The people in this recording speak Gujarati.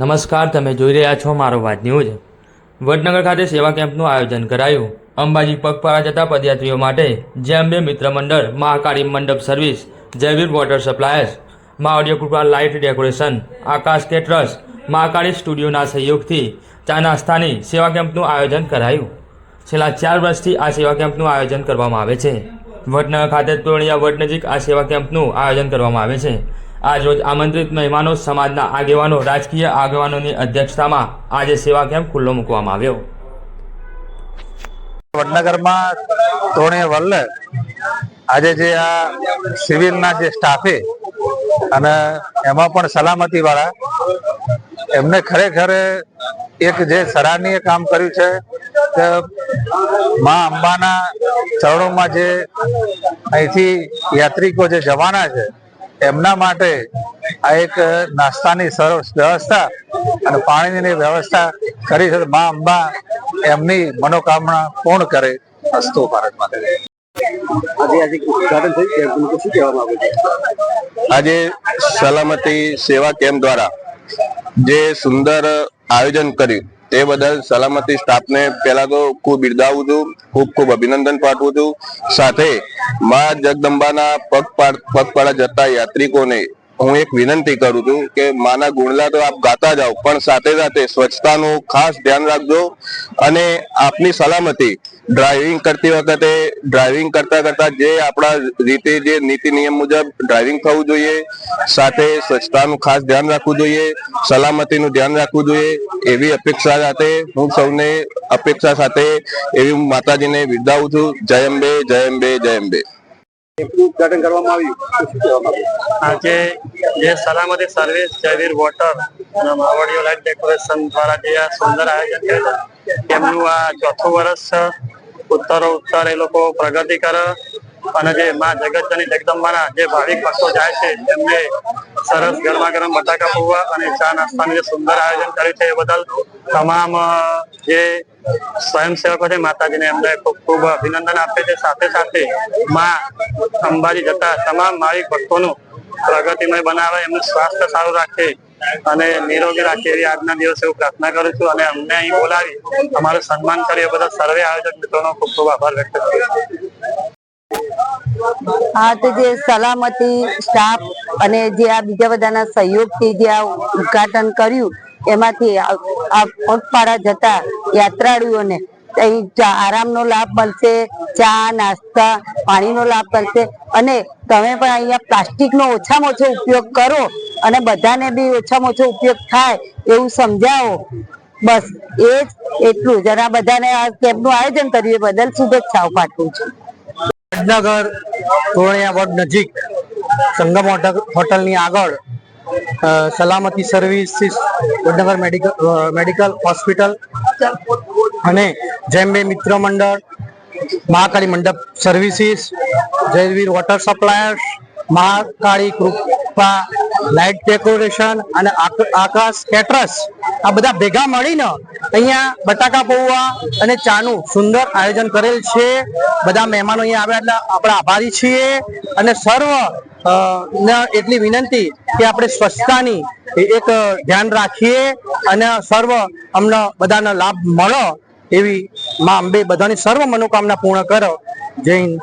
નમસ્કાર, તમે જોઈ રહ્યા છો મારો વાત ન્યૂઝ. વડનગર ખાતે સેવા કેમ્પનું આયોજન કરાયું. અંબાજી પગપાળા જતા પદયાત્રીઓ માટે જેમ્બે મિત્ર મંડળ, મહાકાળી મંડપ service, Jayveer water suppliers Maa Krupa light decoration, Aakash caterers Mahakali સ્ટુડિયોના સહયોગથી ચા નાસ્તાની સેવા કેમ્પનું આયોજન કરાયું. છેલ્લા ચાર વર્ષથી આ સેવા કેમ્પનું આયોજન કરવામાં આવે છે. વડનગર ખાતે તોરણિયા વડ નજીક આ સેવા કેમ્પનું આયોજન કરવામાં આવે છે. આજ રોજ આમંત્રિત મહેમાનો સમાજના આગેવાનો, રાજકીય આગેવાનોની અધ્યક્ષતામાં આજે સેવા કેમ્પ ખુલ્લો મૂકવામાં આવ્યો. વડનગરમાં તોણે વલ્લે આજે જે આ સિવિલના જે સ્ટાફે અને એમાં પણ સલામતી વાળા એમને ખરેખર એક જે સરાહનીય કામ કર્યું છે કે મા અંબાના ચરણોમાં જે અહીંથી યાત્રિકો જે જવાના છે એમના માટે આ એક નાસ્તાની સરસ વ્યવસ્થા અને પાણીની વ્યવસ્થા કરી છે. મા અંબા એમની મનોકામના પૂર્ણ કરે અસ્તુ ભારત માટે આજે આજે ઉદઘાટન થયું કેમ્પનું તો શું કહેવા માંગુ છો? આજે સલામતી સેવા કેમ્પ દ્વારા જે સુંદર આયોજન કર્યું તે બદલ સલામતી સ્ટાફને પહેલા તો ખૂબ બિરદાવું છું, ખૂબ ખૂબ અભિનંદન પાઠવું છું. સાથે મા જગદંબાના પગ પગપાળા જતા યાત્રિકોને હું એક વિનંતી કરું છું કે માના ગુણલા તો આપ ગાતા જાઓ, પણ સાથે સાથે સ્વચ્છતાનું ખાસ ધ્યાન રાખજો અને આપની સલામતી. ડ્રાઇવિંગ કરતી વખતે ડ્રાઇવિંગ કરતા કરતા જે આપણા રીતે જે નીતિ નિયમ મુજબ ડ્રાઇવિંગ થવું જોઈએ, સાથે સ્વચ્છતાનું ખાસ ધ્યાન રાખવું જોઈએ, સલામતીનું ધ્યાન રાખવું જોઈએ, એવી અપેક્ષા સાથે હું સૌને અપેક્ષા સાથે એવી માતાજીને વિદાવું છું. જય અંબે જય અંબે જય અંબે. ઉદઘાટન કરવામાં આવ્યું. આજે જે સલામતી સર્વિસ જયવીર વોટર માવડીઓ લાઇટ ડેકોરેશન દ્વારા જે આ સુંદર આયોજન કર્યું એમનું આ ચોથું વર્ષ ઉત્તરો ઉત્તર એ લોકો પ્રગતિ કરે અને જે માં જગતજની જગદંબાના જે ભાવિક ભક્તો જાય છે તેમને સરસ ગરમા ગરમ બટાકા પૌવા અને ચા નાસ્તાનું જે સુંદર આયોજન કર્યું છે, એ બદલ તમામ જે સ્વયંસેવકો છે, માતાજીને એમને ખૂબ ખૂબ અભિનંદન આપે છે. સાથે સાથે માં અંબાજી જતા તમામ ભાવિક ભક્તોનું પ્રગતિમય બનાવે, એમનું સ્વાસ્થ્ય સારું રાખે અને નિરોગી રાખે એવી આજના દિવસે હું પ્રાર્થના કરું છું. અને અમને અહીં બોલાવી અમારું સન્માન કર્યું એ બદલ સર્વે આયોજક મિત્રોનો ખૂબ ખૂબ આભાર વ્યક્ત કરું છું. હા, તો જે સલામતી સ્ટાફ અને જે આ બીજા બધાના સહયોગથી જે આ ઉદઘાટન કર્યું, એમાંથી આ આ પગપાળા જતા યાત્રાળુઓને અહીં આરામનો લાભ મળશે, ચા, નાસ્તા, પાણીનો લાભ મળશે અને તમે પણ અહીંયા પ્લાસ્ટિકનો ઓછામાં ઓછો ઉપયોગ કરો અને બધાને બી ઓછામાં ઓછો ઉપયોગ થાય એવું સમજાવો. બસ એ જ એટલું. જરા બધાને આ કેમ્પનું આયોજન કર્યું એ બદલ શુભેચ્છાઓ પાઠવું છું. વડનગર તોરણિયા વડ નજીક સંગમ હોટલ હોટલની આગળ સલામતી સર્વિસીસ, વડનગર મેડિકલ હોસ્પિટલ અને જેમ્બે મિત્ર મંડળ, Mahakali Mandap services, Jayveer water suppliers, Mahakali Krupa light decoration અને આકાશ કેટરસ આ બધા ભેગા મળીને અહીંયા બટાકા પૌવા અને ચાનું સુંદર આયોજન કરેલ છે. બધા મહેમાનો અહીંયા આવ્યા એટલે આપણે આભારી છીએ અને સર્વ એટલી વિનંતી કે આપણે સ્વચ્છતાની એક ધ્યાન રાખીએ અને સર્વ અમને બધાને લાભ મળો એવી માં અંબે બધાની સર્વ મનોકામના પૂર્ણ કરો. જય હિન્દ.